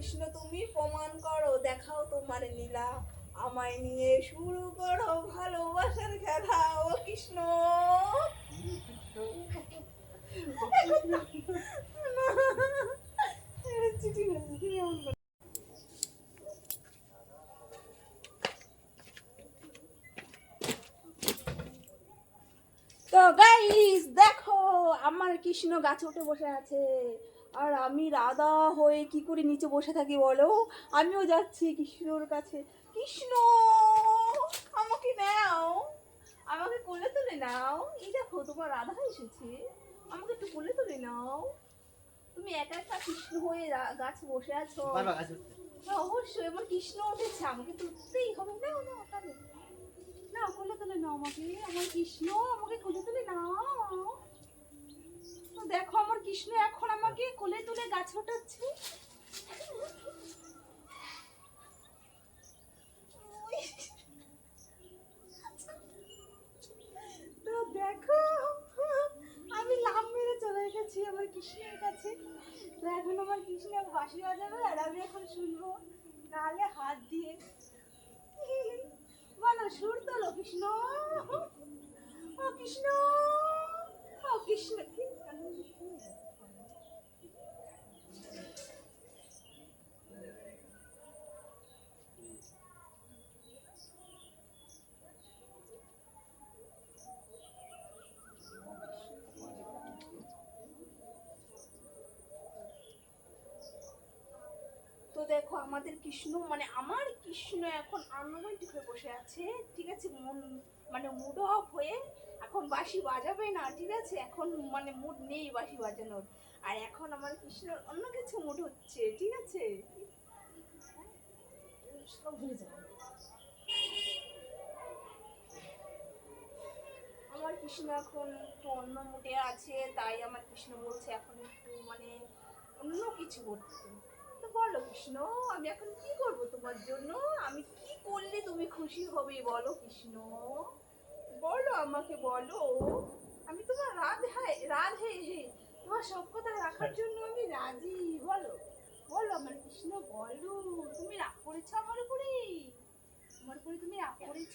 কৃষ্ণ, তুমি প্রমাণ করো, দেখাও তোমার নীলা আমায় নিয়ে শুরু করো ভালোবাসার খেলা, ও কৃষ্ণ। তো গাইস দেখো, আমার কৃষ্ণ গাছে উঠে বসে আছে আর আমি রাধা হয়ে কি করে নিচে বসে থাকি বলো? আমিও যাচ্ছি কৃষ্ণর কাছে। কৃষ্ণ আমাকে নাও। আমাকে কোলে তুলে নাও। এই দেখো তোমার রাধা এসেছে। আমাকে একটু কোলে তুলে নাও। তুমি একা একা কৃষ্ণ হয়ে গাছে বসে আছো? হ্যাঁ, অবশ্যই আমার কৃষ্ণ উঠেছে। আমাকে তুলতেই হবে। না না ওঠাবে না কোলে তুলে নাও আমাকে। আমার কৃষ্ণ আমাকে কোলে তুলে নাও। তো দেখো আমার কৃষ্ণ কোলে তুলে গাছ ওঠাচ্ছে তো দেখো, আমি লাভ মেরে চলে এসেছি আমার কৃষ্ণের কাছে। তো এখন আমার কৃষ্ণ বাঁশি বাজাবে আর আমি এখন শুনব নাহলে হাত দিয়ে। বলো, সুর তোলো, কৃষ্ণ। ও কৃষ্ণ ও কৃষ্ণ তো দেখো আমাদের কৃষ্ণ মানে আমার কৃষ্ণ এখন আনন্দিত হয়ে বসে আছে, ঠিক আছে? মন মানে মুড অফ হয়ে এখন বাঁশি বাজাবে না, ঠিক আছে? এখন মানে মুড নেই বাঁশি বাজানোর। আর এখন আমার কৃষ্ণর অন্য কিছু মুড হচ্ছে, ঠিক আছে? আমার কৃষ্ণ এখন একটু অন্য মুডে আছে, তাই আমার কৃষ্ণ বলছে এখন একটু মানে অন্য কিছু করতে। বলো কৃষ্ণ, আমি এখন কি করব তোমার জন্য? আমি কি করলে তুমি খুশি হবে বলো কৃষ্ণ? বলো আমাকে বলো। আমি তোমার রাধে রাধে হে তোমার সব কথা রাখার জন্য আমি রাজি, বলো। বলো আমার কৃষ্ণ, বলো। তুমি রাগ করেছ আমার উপরে আমার উপরে তুমি রাগ করেছ।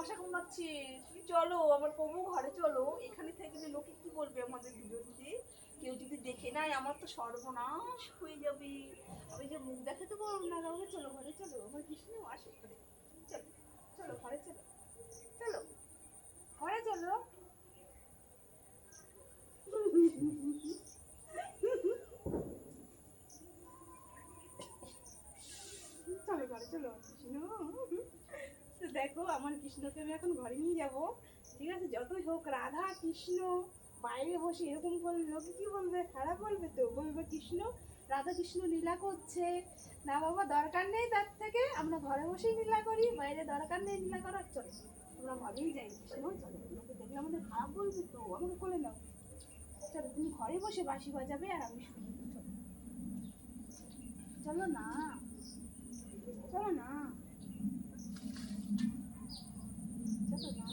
মশা কামড়াচ্ছে তুমি চলো, আমার প্রভু ঘরে চলো। এখানে থেকে লোকে কি বলবে আমাদের দুজনকে কেউ যদি দেখে নাই আমার তো সর্বনাশ হয়ে যাবে। আমি যে মুখ দেখাতে পারব না কাউকে চলো, ঘরে চলো। আমার কৃষ্ণ আসে চলো চলো, ঘরে চলো। চলো, ঘরে চলো কৃষ্ণ তো দেখো, আমার কৃষ্ণকে আমি এখন ঘরে নিয়ে যাব। ঠিক আছে? যতই হোক, রাধা, কৃষ্ণ, বাইরে বসে এরকম করলে লোকে কি বলবে? খারাপ বলবে তো? বলবে, কৃষ্ণ, রাধা কৃষ্ণ লীলা করছে। না বাবা, দরকার নেই তার থেকে। আমরা ঘরে বসেই লীলা করি, বাইরে দরকার নেই লীলা করার। চলে, আমরা ঘরেই যাই। কৃষ্ণ, চলো, লোকে দেখলে আমাদের খারাপ বলবে তো? আমাকে কোলে নাও। চলো, তুমি ঘরে বসে বাসি বাজাবে আর আমি চলো চলো না। চলো না চলো না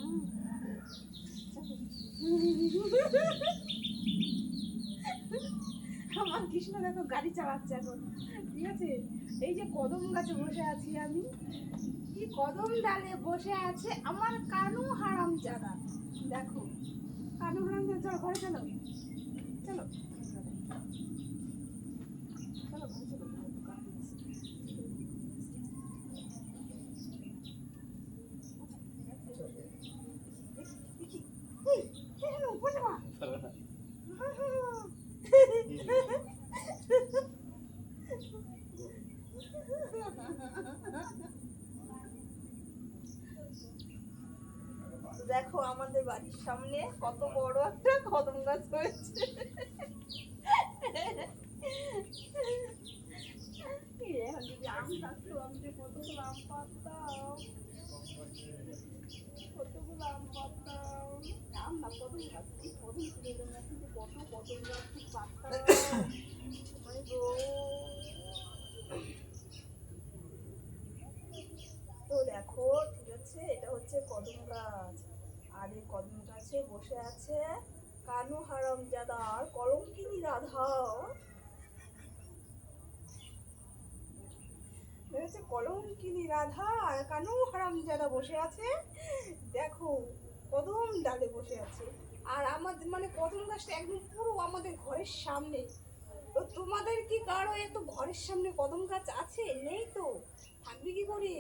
আমার কৃষ্ণ দেখো, গাড়ি চালাচ্ছে এখন। ঠিক আছে? এই যে কদম গাছে বসে আছি আমি। কি কদম ডালে বসে আছে আমার কানু হারাম জাদা দেখো, কানু হারাম জাদা ঘরে চলো। চলো ঘরে চলো ঘরে দোকান আছে। দেখি, দেখি। এই, এই, এই, উপরে মা। দেখো আমাদের বাড়ির সামনে কত বড় একটা কদম গাছ হয়েছে। আম কতগুলো আম পাতাম আম গাছ কিন্তু কত গাছ মানে গো তো দেখো ঠিক আছে এটা হচ্ছে কদম গাছ আর এই গাছে বসে আছে। কানু হারাম জাদার কলঙ্কিনী রাধা। হচ্ছে কলঙ্কিনী রাধা আর কানু হারাম জাদা বসে আছে। দেখো, কদম ডালে বসে আছে। আর আমাদের মানে কদম গাছটা একদম পুরো আমাদের ঘরের সামনে। তো তোমাদের কি কারও এত ঘরের সামনে কদম গাছ আছে? নেই তো। থাকবে কি করে?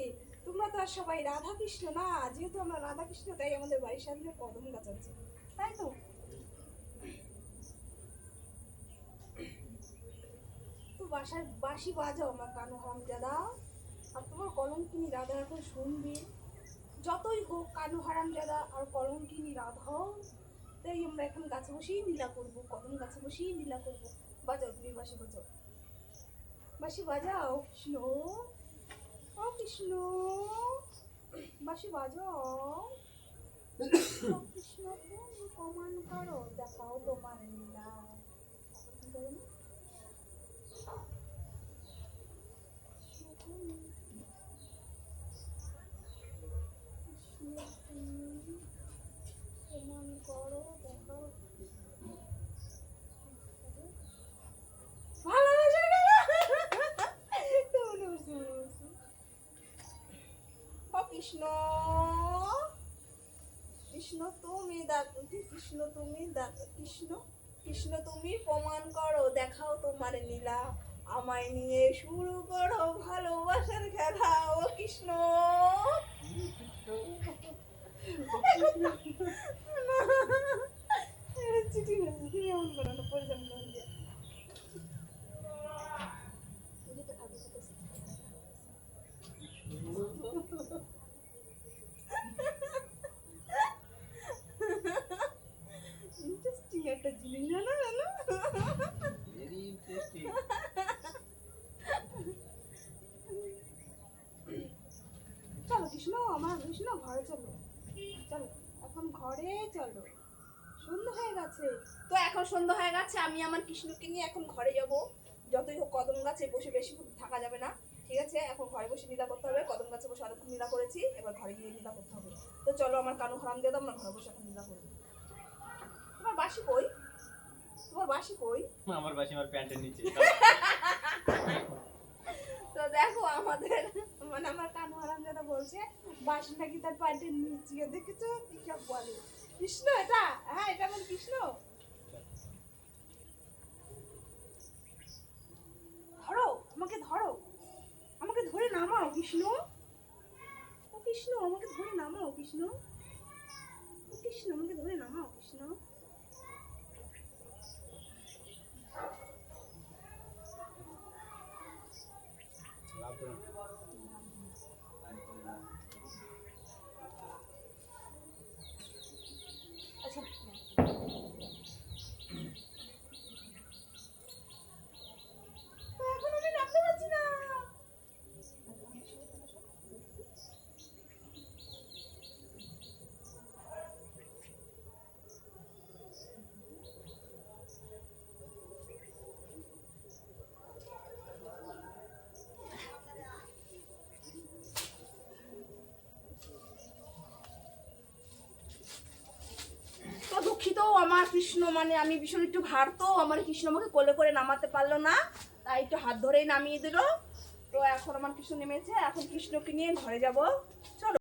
তোমরা তো আর সবাই রাধা কৃষ্ণ না, যেহেতু আমরা রাধা কৃষ্ণ তাই আমাদের বাড়ির সামনে কদম গাছ আছে তাই তো? তো বাসার বাসি বাজাও আমার কানো হাম দাদা আর তোমার কলঙ্কিনী রাধা এখন শুনবে। যতই হোক কানু হারাম দাদা আর কলঙ্কিনী রাধাও তাই আমরা এখন গাছে বসেই লীলা করব, কদম গাছে বসেই লীলা করব। বাজাও, তুমি বাসি বাজাও। বাসি বাজাও, কৃষ্ণ। ও কৃষ্ণ। বাসি বাজাও ও কৃষ্ণ তুমি প্রমাণ করো দেখাও তোমার লীলা এখন কি করো না? কৃষ্ণ তুমি প্রমাণ করো দেখাও ভালোবাসা গেল ও কৃষ্ণ কৃষ্ণ তুমি দেখ কৃষ্ণ তুমি দেখ কৃষ্ণ কৃষ্ণ তুমি প্রমাণ করো, দেখাও তোমার লীলা। আমায় নিয়ে শুরু করো ভালোবাসার খেলা, ও কৃষ্ণ। চিঠি না হয়ে যায় যেটা আগে থেকে ইন্টারেস্টিং একটা জিনিস জানো জানো ভেরি ইন্টারেস্টিং চলো কৃষ্ণ কৃষ্ণ ঘরে চলো। চলো এখন ঘরে চলো। সন্ধ্যা হয়ে গেছে। তো এখন সন্ধ্যা হয়ে গেছে আমি আমার কৃষ্ণকে নিয়ে এখন ঘরে যাব। যতই হোক কদম গাছে বসে বেশি থাকা যাবে না ঠিক আছে? এখন ঘরে বসে নীলা করতে হবে। কদম গাছে বসে অনেকক্ষণ নিদা করেছি এবার ঘরে গিয়ে নীলা করতে হবে। তো চলো আমার কানু হারাম দিয়ে দাও আমরা ঘরে বসে এখন নিদা করব। তোমার বাসি কই? তোমার বাসি কই? আমার বাসি আমার প্যান্টের নিচে। তো দেখো আমাদের মানে আমার কানু হারাম যেটা বলছে বাসি নাকি তার প্যান্টের নিচে, দেখেছ? কি সব বলে। কৃষ্ণ এটা? হ্যাঁ এটা আমার কৃষ্ণ। ধরো, আমাকে ধরো। আমাকে ধরে নামাও, কৃষ্ণ। কৃষ্ণ, আমাকে ধরে নামাও, কৃষ্ণ। কৃষ্ণ, আমাকে ধরে নামাও, কৃষ্ণ। আমার কৃষ্ণ মানে আমি ভীষণ একটু ভার তো আমার কৃষ্ণ আমাকে কোলে করে নামাতে পারল না, তাই একটু হাত ধরেই নামিয়ে দিল। তো এখন আমার কৃষ্ণ নেমেছে, এখন কৃষ্ণকে নিয়ে ঘরে যাব।